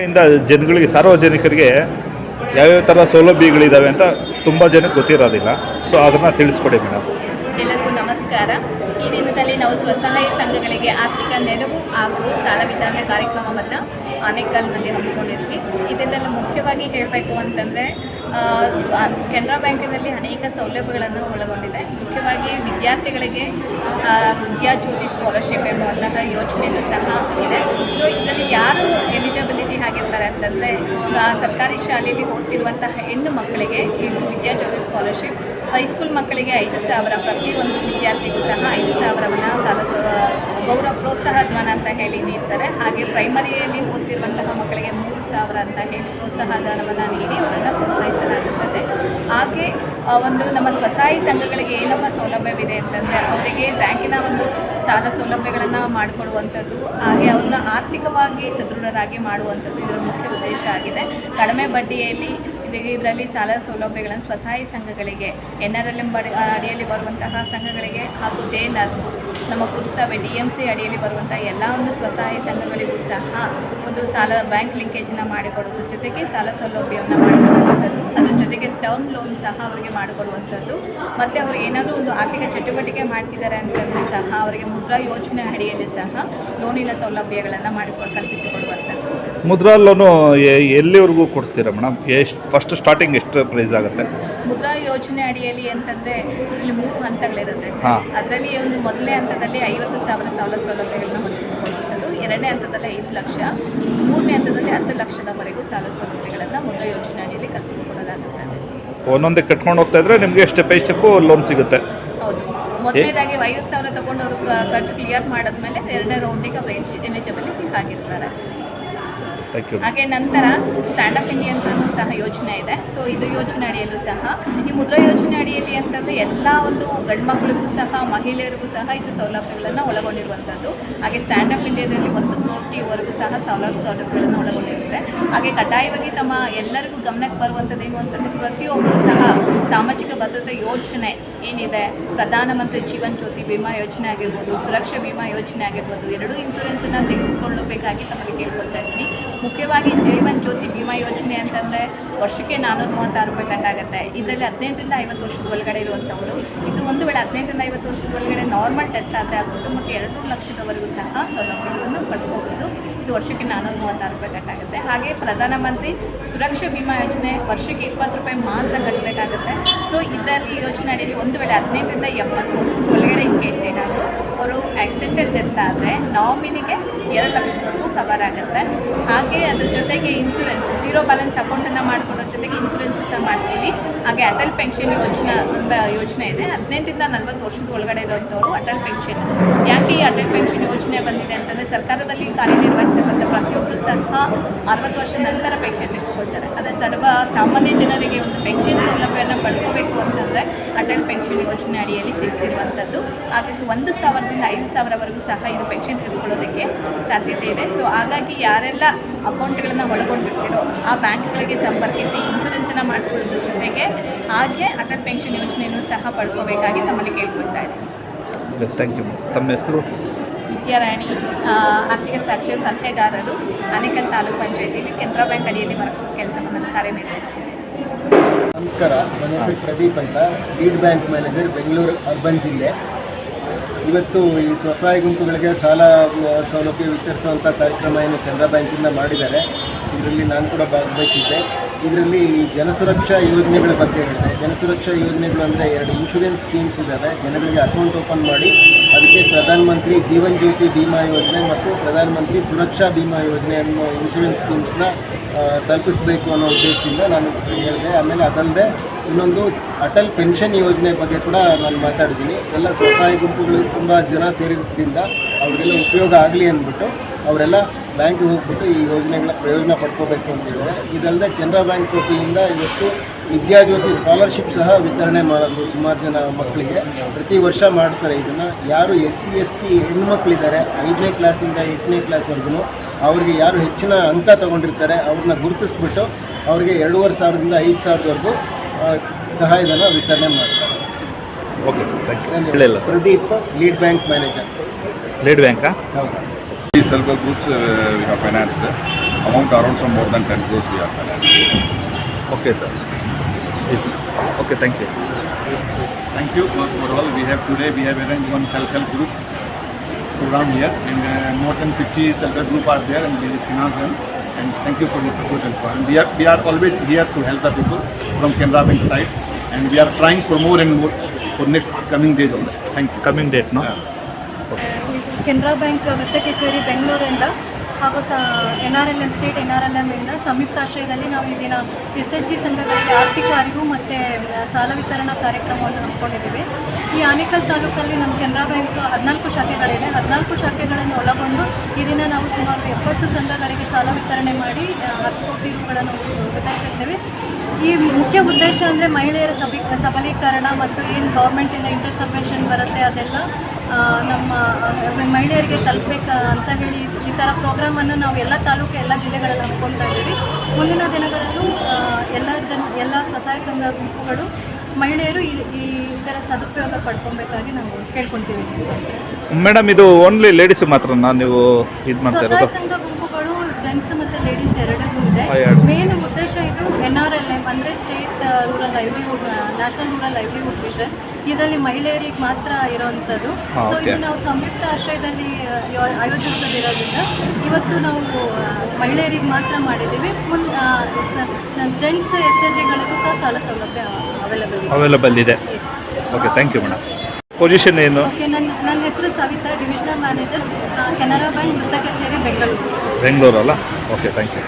ಕಡೆಯಿಂದ ಜನಗಳಿಗೆ, ಸಾರ್ವಜನಿಕರಿಗೆ ಯಾವ್ಯಾವ ಥರ ಸೌಲಭ್ಯಗಳಿದ್ದಾವೆ ಅಂತ ತುಂಬ ಜನಕ್ಕೆ ಗೊತ್ತಿರೋದಿಲ್ಲ. ಸೊ ಅದನ್ನು ತಿಳಿಸ್ಕೊಡಿ ಮೇಡಮ್. ಎಲ್ಲರಿಗೂ ನಮಸ್ಕಾರ. ಈ ದಿನದಲ್ಲಿ ನಾವು ಸ್ವಸಹಾಯ ಸಂಘಗಳಿಗೆ ಆರ್ಥಿಕ ನೆರವು ಹಾಗೂ ಸಾಲ ವಿತರಣೆ ಕಾರ್ಯಕ್ರಮವನ್ನು ಆನೇಕಲ್ನಲ್ಲಿ ಹಮ್ಮಿಕೊಂಡಿದ್ವಿ. ಇದನ್ನೆಲ್ಲ ಮುಖ್ಯವಾಗಿ ಹೇಳಬೇಕು ಅಂತಂದರೆ ಕೆನರಾ ಬ್ಯಾಂಕಿನಲ್ಲಿ ಅನೇಕ ಸೌಲಭ್ಯಗಳನ್ನು ಒಳಗೊಂಡಿದೆ. ಮುಖ್ಯವಾಗಿ ವಿದ್ಯಾರ್ಥಿಗಳಿಗೆ ವಿದ್ಯಾಜ್ಯೋತಿ ಸ್ಕಾಲರ್ಶಿಪ್ ಎಂಬುವಂತಹ ಯೋಜನೆಯೂ ಸಹ ಇದೆ. ಸೊ ಇದರಲ್ಲಿ ಯಾರು ಎಲಿಜಿಬಿಲಿಟಿ ಆಗಿರ್ತಾರೆ ಅಂತಂದರೆ ಸರ್ಕಾರಿ ಶಾಲೆಯಲ್ಲಿ ಓದ್ತಿರುವಂತಹ ಹೆಣ್ಣು ಮಕ್ಕಳಿಗೆ ಇದು ವಿದ್ಯಾಜ್ಯೋತಿ ಸ್ಕಾಲರ್ಶಿಪ್ ಹೈಸ್ಕೂಲ್ ಮಕ್ಕಳಿಗೆ ಐದು ಸಾವಿರ, ಪ್ರತಿಯೊಂದು ವಿದ್ಯಾರ್ಥಿಗೂ ಸಹ ಐದು ಸಾವಿರವನ್ನು ಸಾಲ ಗೌರವ ಪ್ರೋತ್ಸಾಹ ಧನ ಅಂತ ಹೇಳಿ ನೀಡ್ತಾರೆ. ಹಾಗೆ ಪ್ರೈಮರಿಯಲ್ಲಿ ಓದ್ತಿರುವಂತಹ ಮಕ್ಕಳಿಗೆ ಮೂರು ಸಾವಿರ ಅಂತ ಹೇಳಿ ಪ್ರೋತ್ಸಾಹ ಧನವನ್ನು ನೀಡಿ ಅವರನ್ನು ಪ್ರೋತ್ಸಾಹಿಸಲಾಗುತ್ತದೆ. ಹಾಗೆ ಒಂದು ನಮ್ಮ ಸ್ವಸಹಾಯ ಸಂಘಗಳಿಗೆ ಏನಪ್ಪ ಸೌಲಭ್ಯವಿದೆ ಅಂತಂದರೆ, ಅವರಿಗೆ ಬ್ಯಾಂಕಿನ ಒಂದು ಸಾಲ ಸೌಲಭ್ಯಗಳನ್ನು ಮಾಡಿಕೊಡುವಂಥದ್ದು ಹಾಗೆ ಅವ್ರನ್ನ ಆರ್ಥಿಕವಾಗಿ ಸದೃಢರಾಗಿ ಮಾಡುವಂಥದ್ದು ಇದರ ಮುಖ್ಯ ಉದ್ದೇಶ ಆಗಿದೆ. ಕಡಿಮೆ ಬಡ್ಡಿಯಲ್ಲಿ ಇದಕ್ಕೆ ಇದರಲ್ಲಿ ಸಾಲ ಸೌಲಭ್ಯಗಳನ್ನು ಸ್ವಸಹಾಯ ಸಂಘಗಳಿಗೆ ಎನ್ ಆರ್ ಎಲ್ ಎಂ ಅಡಿಯಲ್ಲಿ ಬರುವಂತಹ ಸಂಘಗಳಿಗೆ ಹಾಗೂ ಡೇನರ್ ನಮ್ಮ ಪುರಸಭೆ ಡಿ ಎಂ ಸಿ ಅಡಿಯಲ್ಲಿ ಬರುವಂಥ ಎಲ್ಲ ಒಂದು ಸ್ವಸಹಾಯ ಸಂಘಗಳಿಗೂ ಸಹ ಒಂದು ಸಾಲ ಬ್ಯಾಂಕ್ ಲಿಂಕೇಜನ್ನು ಮಾಡಿಕೊಡೋದ್ರ ಜೊತೆಗೆ ಸಾಲ ಸೌಲಭ್ಯವನ್ನು ಮಾಡಿಕೊಡುವಂಥದ್ದು, ಅದ್ರ ಜೊತೆಗೆ ಟರ್ಮ್ ಲೋನ್ ಸಹ ಅವರಿಗೆ ಮಾಡಿಕೊಡುವಂಥದ್ದು, ಮತ್ತು ಅವರು ಏನಾದರೂ ಒಂದು ಆರ್ಥಿಕ ಚಟುವಟಿಕೆ ಮಾಡ್ತಿದ್ದಾರೆ ಅಂತಂದರೆ ಸಹ ಅವರಿಗೆ ಮುದ್ರಾ ಯೋಜನೆ ಅಡಿಯಲ್ಲಿ ಸಹ ಲೋನಿನ ಸೌಲಭ್ಯಗಳನ್ನು ಮಾಡಿಕೊಡು, ಕಲ್ಪಿಸಿಕೊಡುವಂಥದ್ದು. ಮುದ್ರಾ ಲೋನು ಎಲ್ಲಿವರೆಗೂ ಕೊಡಿಸ್ತೀರಾ ಮೇಡಮ್? ಎಷ್ಟು ಫಸ್ಟ್ ಸ್ಟಾರ್ಟಿಂಗ್ ಎಷ್ಟು ಪ್ರೈಸ್ ಆಗುತ್ತೆ? ಮುದ್ರಾ ಯೋಜನೆ ಅಡಿಯಲ್ಲಿ ಅಂತಂದ್ರೆ ಇಲ್ಲಿ ಮೂರು ಹಂತಗಳಿರುತ್ತೆ ಸರ್. ಅದರಲ್ಲಿ ಒಂದು ಮೊದಲನೇ ಹಂತದಲ್ಲಿ ಐವತ್ತು ಸಾವಿರ ಸಾಲ ಸೌಲಭ್ಯಗಳನ್ನ ಒದಗಿಸಿಕೊಳ್ಳುವಂಥದ್ದು ಎರಡನೇ ಹಂತದಲ್ಲಿ ಐದು ಲಕ್ಷ. ಮೂರನೇ ಹಂತದಲ್ಲಿ ಹತ್ತು ಲಕ್ಷದವರೆಗೂ ಸಾಲ ಸೌಲಭ್ಯಗಳನ್ನು ಮುದ್ರಾ ಯೋಜನೆ ಅಡಿಯಲ್ಲಿ ಕಲ್ಪಿಸಿಕೊಡಲಾಗುತ್ತದೆ ಒಂದೊಂದೇ ಕಟ್ಕೊಂಡು ಹೋಗ್ತಾ ಇದ್ರೆ ನಿಮಗೆ ಸ್ಟೆಪ್ ಬೈ ಸ್ಟೆಪ್ ಲೋನ್ ಸಿಗುತ್ತೆ. ಹೌದು. ಮೊದಲನೇದಾಗಿ ಐವತ್ತು ಸಾವಿರ ತಗೊಂಡು ಅವರು ಕಟ್ಟು ಕ್ಲಿಯರ್ ಮಾಡಿದ್ಮೇಲೆ ಎರಡನೇ ರೌಂಡಿಗೆ ಅವರು ಎಲಿಜಿಬಿಲಿಟಿ ಆಗಿರ್ತಾರೆ ಹಾಗೆ ನಂತರ ಸ್ಟ್ಯಾಂಡ್ ಅಪ್ ಇಂಡಿಯಾ ಅಂತಲೂ ಸಹ ಯೋಜನೆ ಇದೆ. ಸೊ ಇದು ಯೋಜನೆ ಅಡಿಯಲ್ಲೂ ಸಹ, ಈ ಮುದ್ರಾ ಯೋಜನೆ ಅಡಿಯಲ್ಲಿ ಅಂತಂದರೆ ಎಲ್ಲ ಒಂದು ಗಂಡು ಮಕ್ಕಳಿಗೂ ಸಹ, ಮಹಿಳೆಯರಿಗೂ ಸಹ ಇದು ಸೌಲಭ್ಯಗಳನ್ನು ಒಳಗೊಂಡಿರುವಂಥದ್ದು. ಹಾಗೆ ಸ್ಟ್ಯಾಂಡ್ ಅಪ್ ಇಂಡಿಯಾದಲ್ಲಿ ಒಂದು ಕೋಟಿವರೆಗೂ ಸಹ ಸೌಲಭ್ಯ ಸೌಲಭ್ಯಗಳನ್ನು ಒಳಗೊಂಡಿರುತ್ತೆ. ಹಾಗೆ ಕಡ್ಡಾಯವಾಗಿ ತಮ್ಮ ಎಲ್ಲರಿಗೂ ಗಮನಕ್ಕೆ ಬರುವಂಥದ್ದು ಏನು ಅಂತಂದರೆ ಪ್ರತಿಯೊಬ್ಬರು ಸಹ ಸಾಮಾಜಿಕ ಭದ್ರತೆ ಯೋಜನೆ ಏನಿದೆ, ಪ್ರಧಾನಮಂತ್ರಿ ಜೀವನ್ ಜ್ಯೋತಿ ಬಿಮಾ ಯೋಜನೆ ಆಗಿರ್ಬೋದು, ಸುರಕ್ಷಾ ಬಿಮಾ ಯೋಜನೆ ಆಗಿರ್ಬೋದು, ಎರಡೂ ಇನ್ಸೂರೆನ್ಸನ್ನು ತೆಗೆದುಕೊಳ್ಳಬೇಕಾಗಿ ತಮಗೆ ಕೇಳ್ಕೊಳ್ತಾ ಇದ್ದೀನಿ. ಮುಖ್ಯವಾಗಿ ಜೀವನ್ ಜ್ಯೋತಿ ಬಿಮಾ ಯೋಜನೆ ಅಂತಂದರೆ ವರ್ಷಕ್ಕೆ ನಾನ್ನೂರ ಮೂವತ್ತಾರು ರೂಪಾಯಿ ಕಟ್ಟಾಗುತ್ತೆ. ಇದರಲ್ಲಿ ಹದಿನೆಂಟರಿಂದ ಐವತ್ತು ವರ್ಷದ ಒಳಗಡೆ ಇರುವಂಥವರು. ಇದು ಒಂದು ವೇಳೆ ಹದಿನೆಂಟರಿಂದ ಐವತ್ತು ವರ್ಷದ ಒಳಗಡೆ ನಾರ್ಮಲ್ ಡೆತ್ ಆದರೆ ಆ ಕುಟುಂಬಕ್ಕೆ ಎರಡು ಲಕ್ಷದವರೆಗೂ ಸಹ ಸೌಲಭ್ಯಗಳನ್ನು ಪಡ್ಕೋಬಹುದು ಇದು ವರ್ಷಕ್ಕೆ ನಾನ್ನೂರ ಮೂವತ್ತಾರು ರೂಪಾಯಿ ಕಟ್ಟಾಗುತ್ತೆ. ಹಾಗೆ ಪ್ರಧಾನಮಂತ್ರಿ ಸುರಕ್ಷಾ ಬಿಮಾ ಯೋಜನೆ ವರ್ಷಕ್ಕೆ ಇಪ್ಪತ್ತು ರೂಪಾಯಿ ಮಾತ್ರ ಕಟ್ಟಬೇಕಾಗುತ್ತೆ ಸೊ ಇದರಲ್ಲಿ ಯೋಜನೆ ಅಡಿಯಲ್ಲಿ ಒಂದು ವೇಳೆ ಹದಿನೆಂಟರಿಂದ ಎಪ್ಪತ್ತು ವರ್ಷದ ಒಳಗಡೆ ಇನ್ ಕೇಸ್ ಏನಾದರೂ, ಅವರು ಆಕ್ಸಿಡೆಂಟಲ್ ಡೆತ್ ಆದರೆ ನಾಮಿನಿಗೆ ಎರಡು ಲಕ್ಷದವರೆಗೂ ಕವರ್ ಆಗುತ್ತೆ. ಹಾಗೆ ಅದ್ರ ಜೊತೆಗೆ ಇನ್ಶೂರೆನ್ಸ್ ಜೀರೋ ಬ್ಯಾಲೆನ್ಸ್ ಅಕೌಂಟನ್ನು ಮಾಡ್ಕೊಡೋ ಜೊತೆಗೆ ಇನ್ಸೂರೆನ್ಸ್ ಸಹ ಮಾಡಿಸ್ಕೊಳ್ಳಿ. ಹಾಗೆ ಅಟಲ್ ಪೆನ್ಷನ್ ಯೋಜನೆ ಎಂಬ ಯೋಜನೆ ಇದೆ. ಹದಿನೆಂಟರಿಂದ ನಲ್ವತ್ತು ವರ್ಷದ ಒಳಗಡೆ ಇರುವಂಥವ್ರು ಅಟಲ್ ಪೆನ್ಷನ್ ಯಾಕೆ ಈ ಅಟಲ್ ಪೆನ್ಷನ್ ಯೋಜನೆ ಬಂದಿದೆ ಅಂತಂದರೆ ಸರ್ಕಾರದಲ್ಲಿ ಕಾರ್ಯನಿರ್ವಹಿಸಿರುವಂಥ ಪ್ರತಿಯೊಬ್ಬರು ಸಹ ಅರವತ್ತು ವರ್ಷದ ನಂತರ ಪೆನ್ಷನ್ ತೆಗೆದುಕೊಳ್ತಾರೆ. ಅದೇ ಸರ್ವ ಸಾಮಾನ್ಯ ಜನರಿಗೆ ಒಂದು ಪೆನ್ಷನ್ ಸೌಲಭ್ಯವನ್ನು ಪಡ್ಕೋಬೇಕು ಅಂತಂದರೆ ಅಟಲ್ ಪೆನ್ಷನ್ ಯೋಜನೆ ಅಡಿಯಲ್ಲಿ ಸಿಗ್ತಿರುವಂಥದ್ದು ಹಾಗಾಗಿ ಒಂದು ಸಾವಿರದಿಂದ ಐದು ಸಾವಿರವರೆಗೂ ಸಹ ಇದು ಪೆನ್ಷನ್ ತೆಗೆದುಕೊಳ್ಳೋದಕ್ಕೆ ಸಾಧ್ಯತೆ ಇದೆ. ಸೊ ಹಾಗಾಗಿ ಯಾರೆಲ್ಲ ಅಕೌಂಟ್ಗಳನ್ನು ಒಳಗೊಂಡಿರ್ತೀರೋ ಆ ಬ್ಯಾಂಕ್ಗಳಿಗೆ ಸಂಪರ್ಕಿಸಿ ಇನ್ಶೂರೆನ್ಸನ್ನು ಮಾಡಿಸ್ಕೊಳ್ಳೋದ್ರ ಜೊತೆಗೆ ಹಾಗೆ ಅಟಲ್ ಪೆನ್ಷನ್ ಯೋಜನೆಯನ್ನು ಸಹ ಪಡ್ಕೋಬೇಕಾಗಿ ತಮ್ಮಲ್ಲಿ ಕೇಳ್ಕೊಳ್ತಾ ಇದ್ದೀನಿ ಥ್ಯಾಂಕ್ ಯು ತಮ್ಮ ಹೆಸರು? ಆ, ಆರ್ಥಿಕ ಸಾಕ್ಷ್ಯ ಸಲಹೆಗಾರರು ಆನೇಕಲ್ ತಾಲೂಕು ಪಂಚಾಯತಿಯಲ್ಲಿ ಕೆನರಾ ಬ್ಯಾಂಕ್ ಅಡಿಯಲ್ಲಿ ಕೆಲಸವನ್ನು ಕಾರ್ಯನಿರ್ವಹಿಸುತ್ತಿದೆ. ನಮಸ್ಕಾರ ನನ್ನ ಹೆಸರು ಪ್ರದೀಪ್ ಅಂತ lead bank manager Bengaluru urban ಜಿಲ್ಲೆ. ಇವತ್ತು ಈ ಸ್ವಸಹಾಯ ಗುಂಪುಗಳಿಗೆ ಸಾಲ ಸೌಲಭ್ಯ ವಿತರಿಸುವಂಥ ಕಾರ್ಯಕ್ರಮ ಏನು ಕೆನರಾ ಬ್ಯಾಂಕಿಂದ ಮಾಡಿದ್ದಾರೆ. ಇದರಲ್ಲಿ ನಾನು ಕೂಡ ಭಾಗವಹಿಸಿದ್ದೆ. ಇದರಲ್ಲಿ ಜನಸುರಕ್ಷಾ ಯೋಜನೆಗಳ ಬಗ್ಗೆ ಹೇಳಿದೆ ಜನಸುರಕ್ಷಾ ಯೋಜನೆಗಳು ಅಂದರೆ ಎರಡು ಇನ್ಶೂರೆನ್ಸ್ ಸ್ಕೀಮ್ಸ್ ಇದ್ದಾವೆ ಜನಗಳಿಗೆ ಅಕೌಂಟ್ ಓಪನ್ ಮಾಡಿ, ಅದಕ್ಕೆ ಪ್ರಧಾನಮಂತ್ರಿ ಜೀವನ್ ಜ್ಯೋತಿ ಬಿಮಾ ಯೋಜನೆ ಮತ್ತು ಪ್ರಧಾನಮಂತ್ರಿ ಸುರಕ್ಷಾ ಬಿಮಾ ಯೋಜನೆ ಅನ್ನೋ ಇನ್ಶೂರೆನ್ಸ್ ಸ್ಕೀಮ್ಸ್ನ ತಲುಪಿಸಬೇಕು ಅನ್ನೋ ಉದ್ದೇಶದಿಂದ ನಾನು ಹೇಳಿದೆ. ಆಮೇಲೆ ಅದಲ್ಲದೆ ಇನ್ನೊಂದು ಅಟಲ್ ಪೆನ್ಷನ್ ಯೋಜನೆ ಬಗ್ಗೆ ಕೂಡ ನಾನು ಮಾತಾಡಿದ್ದೀನಿ. ಎಲ್ಲ ಸ್ವಸಹಾಯ ಗುಂಪುಗಳು ತುಂಬ ಜನ ಸೇರಿರೋದ್ರಿಂದ ಅವರಿಗೆಲ್ಲ ಉಪಯೋಗ ಆಗಲಿ ಅಂದ್ಬಿಟ್ಟು ಅವರೆಲ್ಲ ಬ್ಯಾಂಕಿಗೆ ಹೋಗ್ಬಿಟ್ಟು ಈ ಯೋಜನೆಗಳ ಪ್ರಯೋಜನ ಪಡ್ಕೋಬೇಕು ಅಂತಿದ್ದಾರೆ ಇದಲ್ಲದೆ ಕೆನರಾ ಬ್ಯಾಂಕ್ ವತಿಯಿಂದ ಇವತ್ತು ವಿದ್ಯಾಜ್ಯೋತಿ ಸ್ಕಾಲರ್ಶಿಪ್ ಸಹ ವಿತರಣೆ ಮಾಡೋದು ಸುಮಾರು ಜನ ಮಕ್ಕಳಿಗೆ ಪ್ರತಿ ವರ್ಷ ಮಾಡ್ತಾರೆ. ಇದನ್ನು ಯಾರು ಎಸ್ ಸಿ ಎಸ್ ಟಿ ಹೆಣ್ಮಕ್ಳಿದ್ದಾರೆ, ಐದನೇ ಕ್ಲಾಸಿಂದ ಎಂಟನೇ ಕ್ಲಾಸ್ವರೆಗೂ ಅವ್ರಿಗೆ ಯಾರು ಹೆಚ್ಚಿನ ಅಂಕ ತಗೊಂಡಿರ್ತಾರೆ, ಅವ್ರನ್ನ ಗುರುತಿಸ್ಬಿಟ್ಟು ಅವ್ರಿಗೆ ಎರಡೂವರೆ ಸಾವಿರದಿಂದ ಐದು ಸಾವಿರದವರೆಗೂ ಸಹಾಯಧನ ವಿತರಣೆ ಮಾಡ್ತಾರೆ ಓಕೆ ಸರ್ ಥ್ಯಾಂಕ್ ಯು ಹೇಳಿಲ್ಲ sir Pradeep lead bank manager lead ಬ್ಯಾಂಕಾ ಹೌದಾ Several groups uh, we have financed. amount around some more than 10 crores we are collecting. Okay sir okay thank you Thank you for, for all. We have today we have arranged one self-help group program here, and uh, more than 50 self-help group are there, and we finance them. And thank you for the support and for. And we are we are always here to help the people from Canara Bank sides, and we are trying for more and more for next coming days also. Thank you. Coming ಡೇಟ್ನು Canara bank ವೃತ್ತ ಕಚೇರಿ ಬೆಂಗಳೂರಿಂದ ಹಾಗೂ ಸ N R L M state N R L M ಇಂದ ಸಂಯುಕ್ತ ಆಶ್ರಯದಲ್ಲಿ ನಾವು ಈ ದಿನ ಎಸ್ ಎಚ್ ಜಿ ಸಂಘಗಳಿಗೆ ಆರ್ಥಿಕ ಅರಿವು ಮತ್ತು ಸಾಲ ವಿತರಣಾ ಕಾರ್ಯಕ್ರಮವನ್ನು ಹಮ್ಮಿಕೊಂಡಿದ್ದೀವಿ. ಈ ಆನೇಕಲ್ ತಾಲೂಕಲ್ಲಿ ನಮ್ಮ ಕೆನರಾ ಬ್ಯಾಂಕ್ ಹದಿನಾಲ್ಕು ಶಾಖೆಗಳಿವೆ. ಹದಿನಾಲ್ಕು ಶಾಖೆಗಳನ್ನು ಒಳಗೊಂಡು ಈ ದಿನ ನಾವು ಸುಮಾರು ಎಪ್ಪತ್ತು ಸಂಘಗಳಿಗೆ ಸಾಲ ವಿತರಣೆ ಮಾಡಿ ಹತ್ತು ಕೋಟಿ ರೂಗಳನ್ನು ವಿತರಿಸಿದ್ದೇವೆ ಈ ಮುಖ್ಯ ಉದ್ದೇಶ ಅಂದರೆ ಮಹಿಳೆಯರ ಸಬಿ, ಸಬಲೀಕರಣ ಮತ್ತು ಏನು ಗೌರ್ಮೆಂಟಿಂದ ಇಂಟರ್ ಸಬ್ವೆನ್ಷನ್ ಬರುತ್ತೆ ಅದೆಲ್ಲ ನಮ್ಮ ಮಹಿಳೆಯರಿಗೆ ತಲುಪಬೇಕು ಅಂತ ಹೇಳಿ ಈ ಥರ ಪ್ರೋಗ್ರಾಮನ್ನು ನಾವು ಎಲ್ಲ ತಾಲೂಕು ಎಲ್ಲ ಜಿಲ್ಲೆಗಳಲ್ಲಿ ಹಮ್ಮಿಕೊಳ್ತಾ ಇದ್ದೀವಿ. ಮುಂದಿನ ದಿನಗಳಲ್ಲೂ ಎಲ್ಲ ಜನ ಎಲ್ಲ ಸ್ವಸಹಾಯ ಸಂಘ ಗುಂಪುಗಳು ಮಹಿಳೆಯರು ಈ ಈ ಥರ ಸದುಪಯೋಗ ಪಡ್ಕೊಬೇಕಾಗಿ ನಾವು ಕೇಳ್ಕೊತೀವಿ ಮೇಡಮ್ ಇದು ಓನ್ಲಿ ಲೇಡೀಸ್ ಮಾತ್ರ ನೀವು ಇದು ಮಾಡ್ತಾ ಸಂಘ ಗುಂಪುಗಳು ಜೆಂಟ್ಸ್ ಮತ್ತು ಲೇಡೀಸ್ ಎರಡಕ್ಕೂ ಇದೆ. ಮೇನ್ ಉದ್ದೇಶ ಇದು ಎನ್ ಆರ್ ಎಲ್ ಎಂ ಅಂದರೆ state rural livelihood national rural livelihood mission ಇದರಲ್ಲಿ ಮಹಿಳೆಯರಿಗೆ ಮಾತ್ರ ಇರೋವಂಥದ್ದು ಸೊ ಇದು ನಾವು ಸಂಯುಕ್ತ ಆಶ್ರಯದಲ್ಲಿ ಆಯೋಜಿಸದಿರೋದ್ರಿಂದ ಇವತ್ತು ನಾವು ಮಹಿಳೆಯರಿಗೆ ಮಾತ್ರ ಮಾಡಿದ್ದೀವಿ. ಮುಂದೆ ಜೆಂಟ್ಸ್ ಎಸ್ ಎ ಜಿಗಳಿಗೂ ಸಹ ಸಾಲ ಸೌಲಭ್ಯ ಅವೈಲಬಲ್ ಅವೈಲಬಲ್ ಇದೆ. Okay thank you madam position ಏನು? ಓಕೆ ನನ್ನ ನನ್ನ ಹೆಸರು Savitha divisional manager Canara bank ವೃತ್ತ ಕಚೇರಿ ಬೆಂಗಳೂರು. ಬೆಂಗಳೂರಲ್ಲ? ಓಕೆ ಥ್ಯಾಂಕ್ ಯು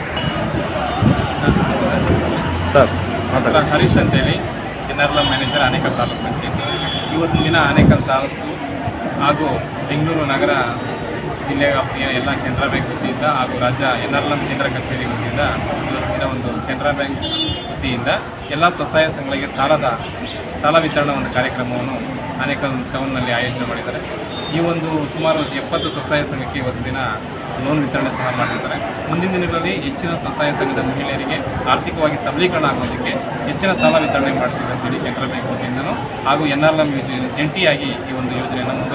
ಸರ್ ಹೆಸರು ಹರೀಶ್ ಅಂತೇಳಿ. ಜನರಲ್ ಮ್ಯಾನೇಜರ್ ಆನೇಕಲ್ ತಾಲೂಕು ಪಂಚಾಯತಿ. ಇವತ್ತಿನ ದಿನ ಆನೇಕಲ್ ತಾಲೂಕು ಹಾಗೂ ಬೆಂಗಳೂರು ನಗರ ಜಿಲ್ಲೆ ವ್ಯಾಪ್ತಿಯ ಎಲ್ಲ ಕೆನರಾ ಬ್ಯಾಂಕ್ ವತಿಯಿಂದ ಹಾಗೂ ರಾಜ್ಯ ಎನ್ ಆರ್ ಎಲ್ ಕೇಂದ್ರ ಕಚೇರಿ ವತಿಯಿಂದ ಇವತ್ತಿನ ಒಂದು ಕೆನರಾ ಬ್ಯಾಂಕ್ ವತಿಯಿಂದ ಎಲ್ಲ ಸ್ವಸಹಾಯ ಸಂಘಗಳಿಗೆ ಸಾಲದ ಸಾಲ ವಿತರಣಾ ಒಂದು ಕಾರ್ಯಕ್ರಮವನ್ನು ಆನೇಕಲ್ ಟೌನ್ನಲ್ಲಿ ಆಯೋಜನೆ ಮಾಡಿದ್ದಾರೆ. ಈ ಒಂದು ಸುಮಾರು ಎಪ್ಪತ್ತು ಸ್ವಸಹಾಯ ಸಂಘಕ್ಕೆ ಇವತ್ತು ದಿನ ಲೋನ್ ವಿತರಣೆ ಸಹ ಮಾಡಿರ್ತಾರೆ ಮುಂದಿನ ದಿನಗಳಲ್ಲಿ ಹೆಚ್ಚಿನ ಸ್ವಸಹಾಯ ಸಂಘದ ಮಹಿಳೆಯರಿಗೆ ಆರ್ಥಿಕವಾಗಿ ಸಬಲೀಕರಣ ಆಗೋದಕ್ಕೆ ಹೆಚ್ಚಿನ ಸಾಲ ವಿತರಣೆ ಮಾಡ್ತೀವಿ ಅಂತೇಳಿ ಕೆನರಾ ಬ್ಯಾಂಕ್ ವತಿಯಿಂದನೂ ಹಾಗೂ ಎನ್ ಆರ್ ಎಂ ಯೋಜನೆ ಜಂಟಿಯಾಗಿ ಈ ಒಂದು ಯೋಜನೆಯನ್ನು